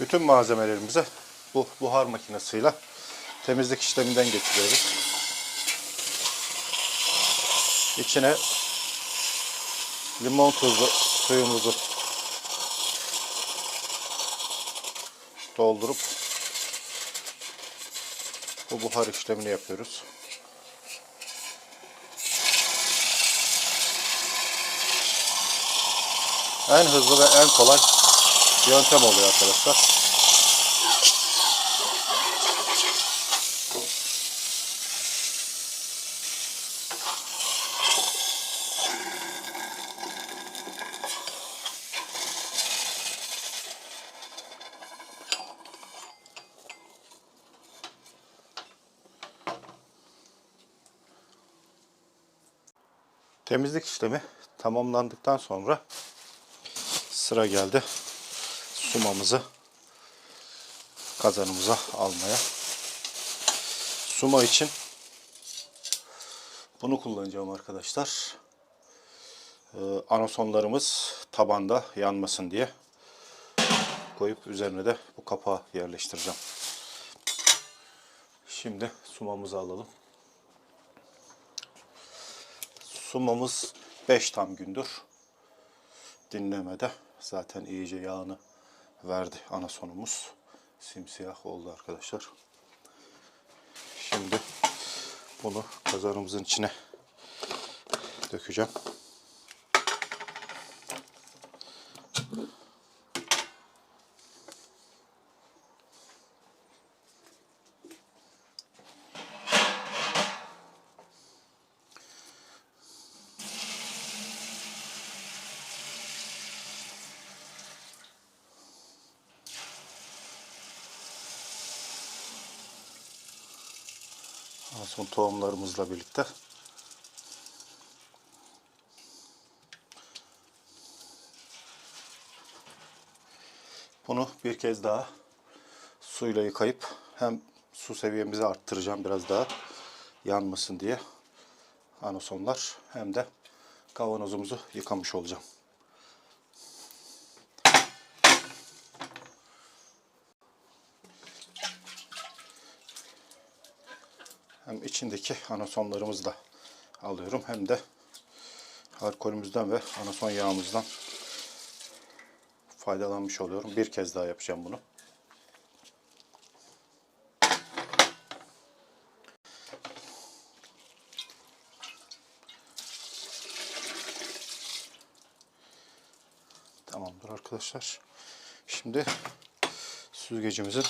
Bütün malzemelerimizi bu buhar makinesiyle temizlik işleminden geçiriyoruz. İçine limon tuzu suyumuzu doldurup bu buhar işlemini yapıyoruz. En hızlı ve en kolay yöntem oluyor arkadaşlar. Temizlik işlemi tamamlandıktan sonra sıra geldi sumamızı kazanımıza almaya. Suma için bunu kullanacağım arkadaşlar. Ee, anasonlarımız tabanda yanmasın diye koyup üzerine de bu kapağı yerleştireceğim. Şimdi sumamızı alalım. Sumamız 5 tam gündür dinlemede zaten iyice yağını verdi ana sonumuz. Simsiyah oldu arkadaşlar. Şimdi bunu kazanımızın içine dökeceğim. Son tohumlarımızla birlikte bunu bir kez daha suyla yıkayıp hem su seviyemizi arttıracağım biraz daha yanmasın diye anasonlar hem de kavanozumuzu yıkamış olacağım. Hem içindeki anasonlarımızı da alıyorum hem de alkolümüzden ve anason yağımızdan faydalanmış oluyorum. Bir kez daha yapacağım bunu. Tamamdır arkadaşlar. Şimdi süzgecimizin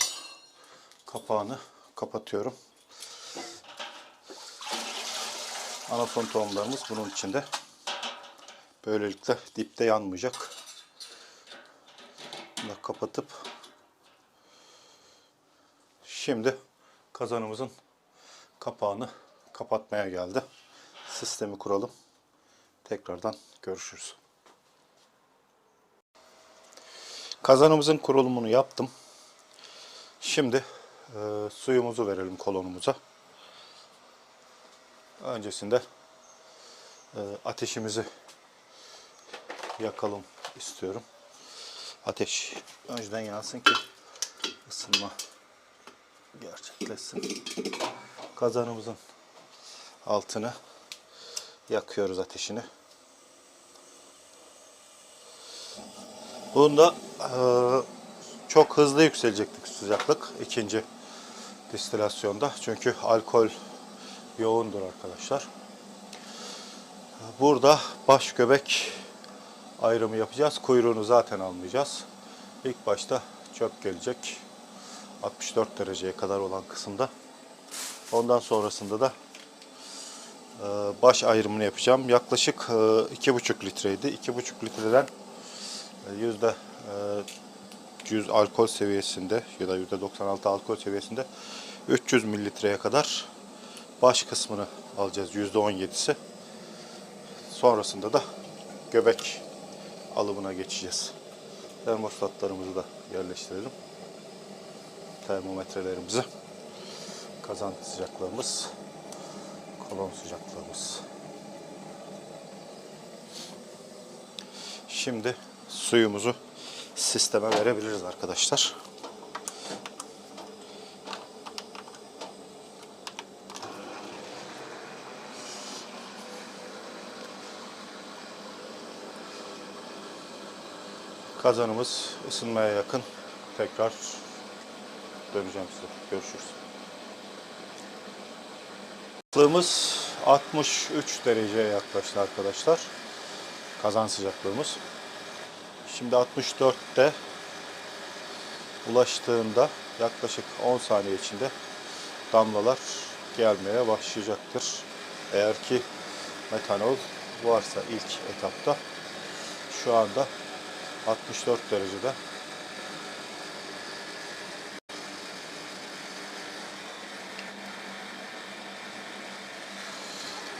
kapağını kapatıyorum. Anason tohumlarımız bunun içinde. Böylelikle dipte yanmayacak. Bunu kapatıp şimdi kazanımızın kapağını kapatmaya geldi. Sistemi kuralım. Tekrardan görüşürüz. Kazanımızın kurulumunu yaptım. Şimdi e, suyumuzu verelim kolonumuza. Öncesinde e, ateşimizi yakalım istiyorum. Ateş önceden yansın ki ısınma gerçekleşsin. Kazanımızın altını yakıyoruz ateşini. Bunda e, çok hızlı yükselecektik sıcaklık ikinci distilasyonda. Çünkü alkol yoğundur arkadaşlar. Burada baş göbek ayrımı yapacağız. Kuyruğunu zaten almayacağız. İlk başta çöp gelecek. 64 dereceye kadar olan kısımda. Ondan sonrasında da e, baş ayrımını yapacağım. Yaklaşık e, 2,5 litreydi. 2,5 litreden e, yüzde 100 alkol seviyesinde ya da yüzde 96 alkol seviyesinde 300 mililitreye kadar baş kısmını alacağız yüzde 17'si. Sonrasında da göbek alımına geçeceğiz. Termostatlarımızı da yerleştirelim. Termometrelerimizi. Kazan sıcaklığımız, kolon sıcaklığımız. Şimdi suyumuzu sisteme verebiliriz arkadaşlar. Kazanımız ısınmaya yakın. Tekrar döneceğim size. Görüşürüz. Sıcaklığımız 63 dereceye yaklaştı arkadaşlar. Kazan sıcaklığımız. Şimdi 64'te ulaştığında yaklaşık 10 saniye içinde damlalar gelmeye başlayacaktır. Eğer ki metanol varsa ilk etapta şu anda 64 derecede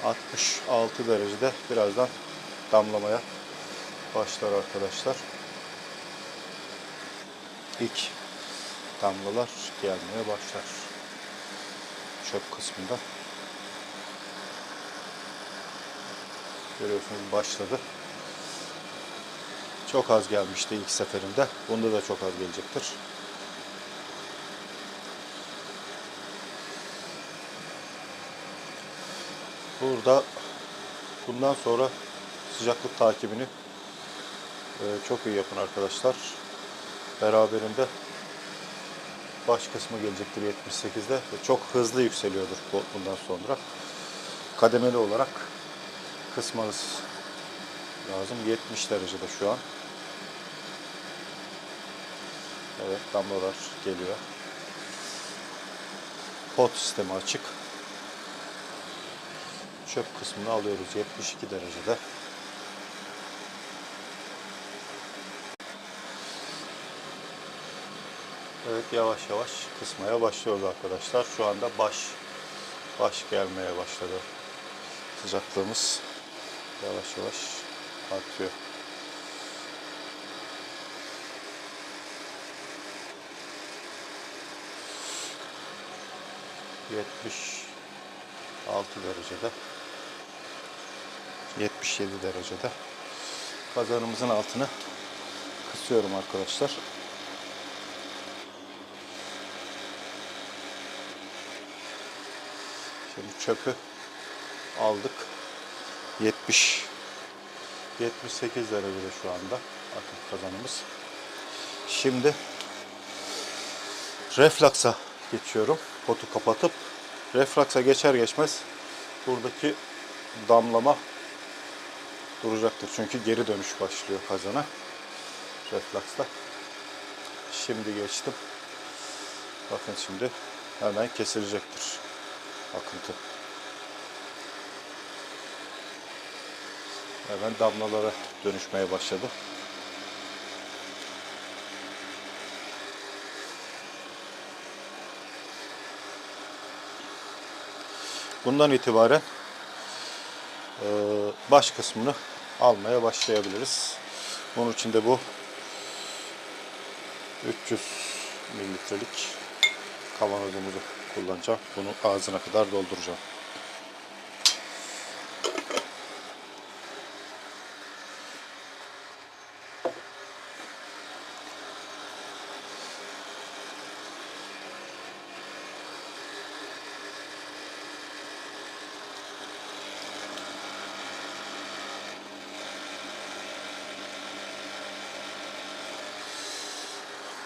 ...66 derecede birazdan damlamaya başlar arkadaşlar. İlk damlalar gelmeye başlar. Çöp kısmında. Görüyorsunuz başladı. Çok az gelmişti ilk seferinde. Bunda da çok az gelecektir. Burada bundan sonra sıcaklık takibini e, çok iyi yapın arkadaşlar. Beraberinde baş kısmı gelecektir 78'de ve çok hızlı yükseliyordur bu- bundan sonra. Kademeli olarak kısmanız lazım. 70 derecede şu an. Evet damlalar geliyor. Pot sistemi açık. Çöp kısmını alıyoruz 72 derecede. Evet yavaş yavaş kısmaya başlıyoruz arkadaşlar. Şu anda baş baş gelmeye başladı. Sıcaklığımız yavaş yavaş artıyor. Yetmiş altı derecede 77 derecede kazanımızın altını kısıyorum arkadaşlar. Şimdi çöpü aldık. 70 78 derecede şu anda aktif kazanımız. Şimdi reflaksa geçiyorum. Potu kapatıp reflaksa geçer geçmez buradaki damlama duracaktır. Çünkü geri dönüş başlıyor kazana. Reflaksta. Şimdi geçtim. Bakın şimdi hemen kesilecektir akıntı. Hemen damlalara dönüşmeye başladı. Bundan itibaren e, baş kısmını almaya başlayabiliriz. Bunun için de bu 300 mililitrelik kavanozumuzu kullanacağım. Bunu ağzına kadar dolduracağım.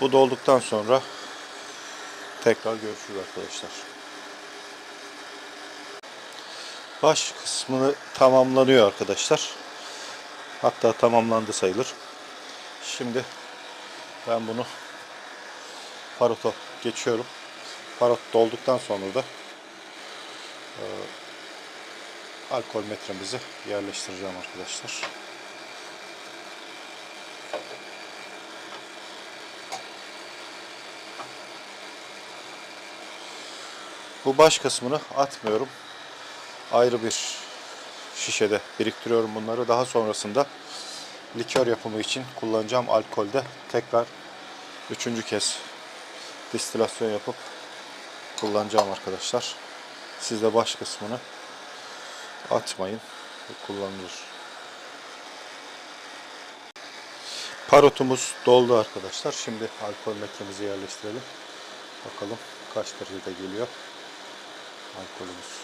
Bu dolduktan sonra tekrar görüşürüz arkadaşlar. Baş kısmını tamamlanıyor arkadaşlar. Hatta tamamlandı sayılır. Şimdi ben bunu parota geçiyorum. Parot dolduktan sonra da e, alkol metremizi yerleştireceğim arkadaşlar. Bu baş kısmını atmıyorum. Ayrı bir şişede biriktiriyorum bunları. Daha sonrasında likör yapımı için kullanacağım alkolde tekrar üçüncü kez distilasyon yapıp kullanacağım arkadaşlar. Siz de baş kısmını atmayın. Kullanılır. Parotumuz doldu arkadaşlar. Şimdi alkol metremizi yerleştirelim. Bakalım kaç derecede geliyor alkolümüz.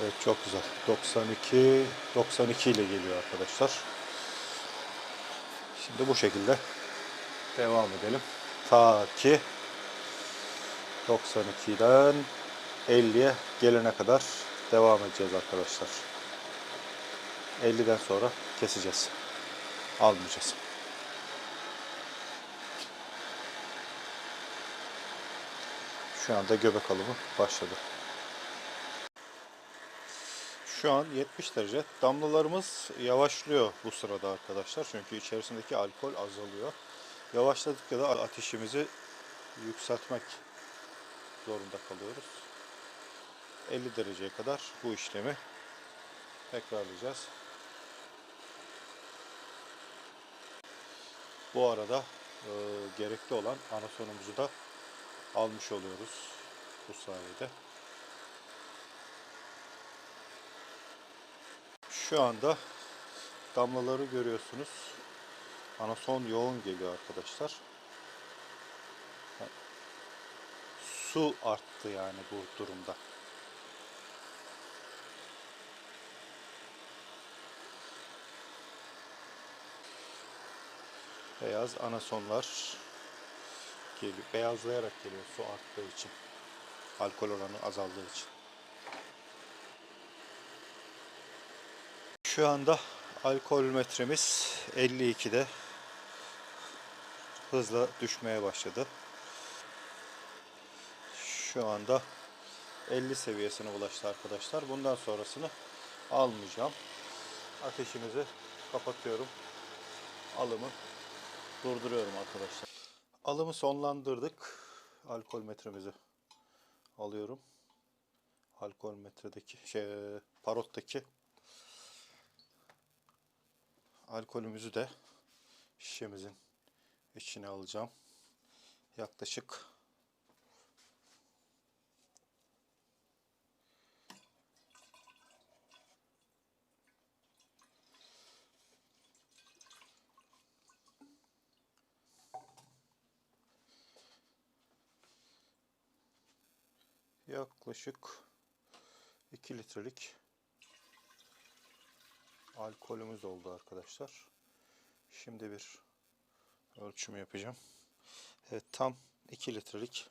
Evet çok güzel. 92 92 ile geliyor arkadaşlar. Şimdi bu şekilde devam edelim. Ta ki 92'den 50'ye gelene kadar devam edeceğiz arkadaşlar. 50'den sonra keseceğiz. Almayacağız. Şu anda göbek alımı başladı. Şu an 70 derece. Damlalarımız yavaşlıyor bu sırada arkadaşlar. Çünkü içerisindeki alkol azalıyor. Yavaşladıkça da ateşimizi yükseltmek zorunda kalıyoruz. 50 dereceye kadar bu işlemi tekrarlayacağız. Bu arada e, gerekli olan anasonumuzu da almış oluyoruz bu sayede. Şu anda damlaları görüyorsunuz. Anason yoğun geliyor arkadaşlar. Su arttı yani bu durumda. Beyaz anasonlar geliyor. Beyazlayarak geliyor su arttığı için. Alkol oranı azaldığı için. Şu anda alkol metremiz 52'de hızla düşmeye başladı. Şu anda 50 seviyesine ulaştı arkadaşlar. Bundan sonrasını almayacağım. Ateşimizi kapatıyorum. Alımı durduruyorum arkadaşlar. Alımı sonlandırdık. Alkol metremizi alıyorum. Alkol metredeki şey parottaki alkolümüzü de şişemizin içine alacağım. Yaklaşık yaklaşık 2 litrelik alkolümüz oldu arkadaşlar. Şimdi bir ölçüm yapacağım. Evet tam 2 litrelik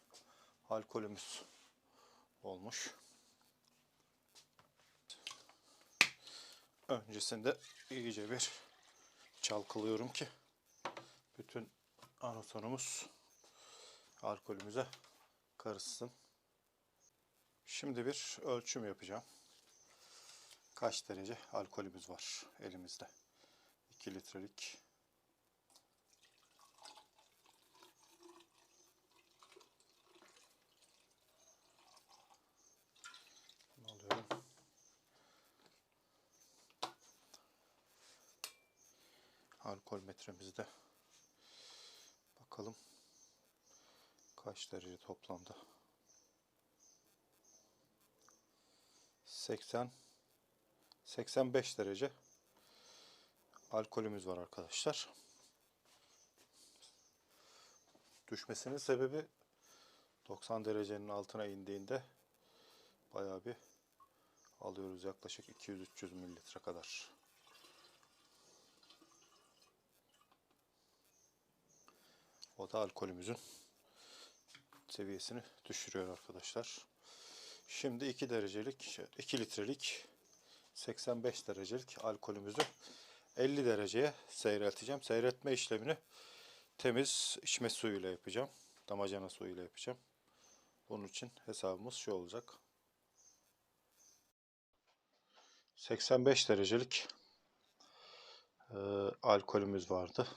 alkolümüz olmuş. Öncesinde iyice bir çalkalıyorum ki bütün anatonumuz alkolümüze karışsın. Şimdi bir ölçüm yapacağım. Kaç derece alkolümüz var elimizde? 2 litrelik. Bunu alıyorum. Alkol metremizde. Bakalım kaç derece toplamda. 80 85 derece alkolümüz var arkadaşlar. Düşmesinin sebebi 90 derecenin altına indiğinde bayağı bir alıyoruz yaklaşık 200-300 mililitre kadar. O da alkolümüzün seviyesini düşürüyor arkadaşlar. Şimdi 2 derecelik, 2 litrelik 85 derecelik alkolümüzü 50 dereceye seyrelteceğim. Seyretme işlemini temiz içme suyuyla yapacağım. Damacana suyuyla yapacağım. Bunun için hesabımız şu olacak. 85 derecelik e, alkolümüz vardı.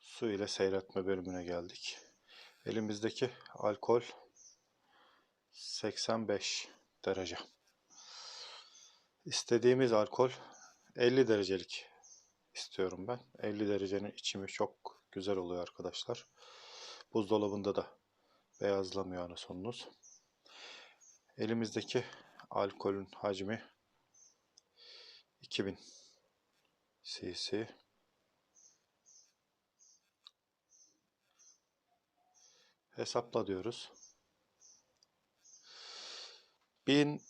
Su ile seyretme bölümüne geldik. Elimizdeki alkol 85 derece. İstediğimiz alkol 50 derecelik istiyorum ben. 50 derecenin içimi çok güzel oluyor arkadaşlar. Buzdolabında da beyazlamıyor ana sonunuz. Elimizdeki alkolün hacmi 2000 cc. Hesapla diyoruz. 1000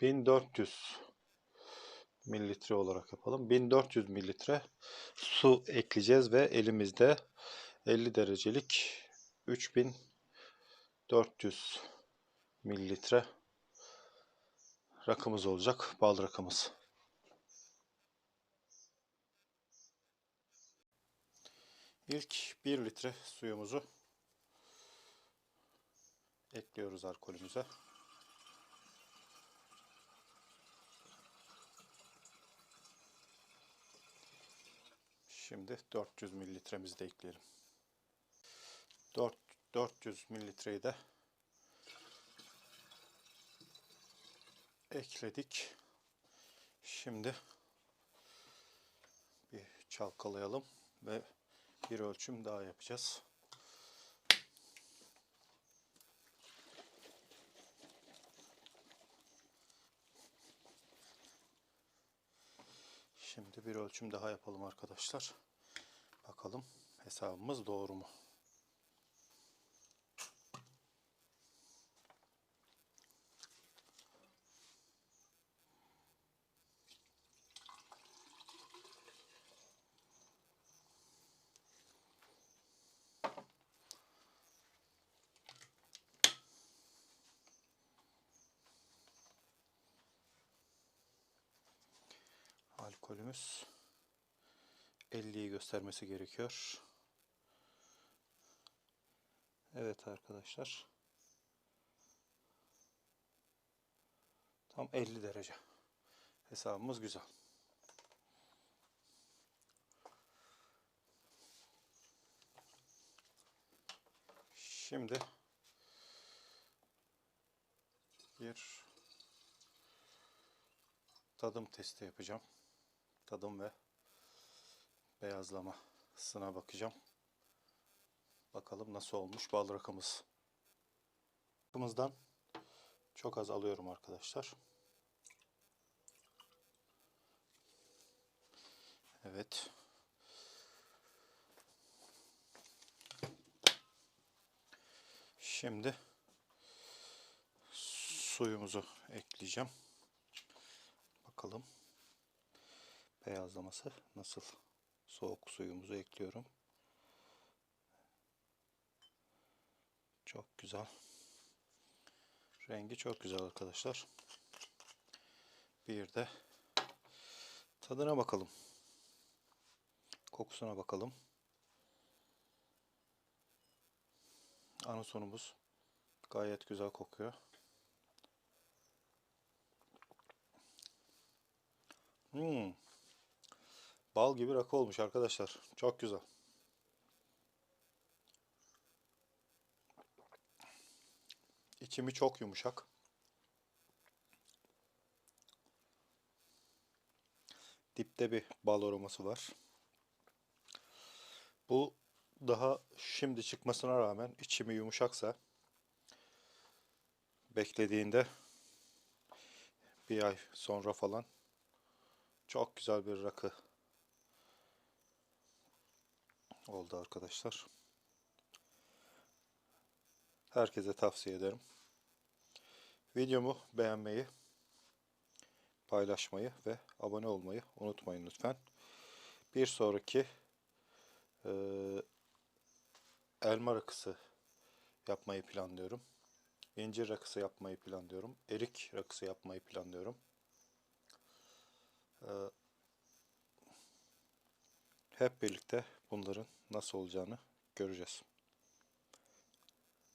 1400 mililitre olarak yapalım. 1400 mililitre su ekleyeceğiz ve elimizde 50 derecelik 3400 mililitre rakımız olacak. Bal rakımız. İlk 1 litre suyumuzu ekliyoruz alkolümüze. Şimdi 400 mililitremizi de ekleyelim. 4, 400 mililitreyi de ekledik. Şimdi bir çalkalayalım ve bir ölçüm daha yapacağız. Şimdi bir ölçüm daha yapalım arkadaşlar. Bakalım hesabımız doğru mu? Alkolümüz 50'yi göstermesi gerekiyor. Evet arkadaşlar. Tam 50 derece. Hesabımız güzel. Şimdi bir tadım testi yapacağım. Tadım ve beyazlamasına bakacağım. Bakalım nasıl olmuş bal rakımız. Rakımızdan çok az alıyorum arkadaşlar. Evet. Şimdi suyumuzu ekleyeceğim. Bakalım beyazlaması nasıl? Soğuk suyumuzu ekliyorum. Çok güzel. Rengi çok güzel arkadaşlar. Bir de tadına bakalım. Kokusuna bakalım. Anasonumuz gayet güzel kokuyor. Hmm. Bal gibi rakı olmuş arkadaşlar. Çok güzel. İçimi çok yumuşak. Dipte bir bal aroması var. Bu daha şimdi çıkmasına rağmen içimi yumuşaksa beklediğinde bir ay sonra falan çok güzel bir rakı oldu arkadaşlar. Herkese tavsiye ederim. Videomu beğenmeyi, paylaşmayı ve abone olmayı unutmayın lütfen. Bir sonraki e, elma rakısı yapmayı planlıyorum. İncir rakısı yapmayı planlıyorum. Erik rakısı yapmayı planlıyorum. E, hep birlikte bunların nasıl olacağını göreceğiz.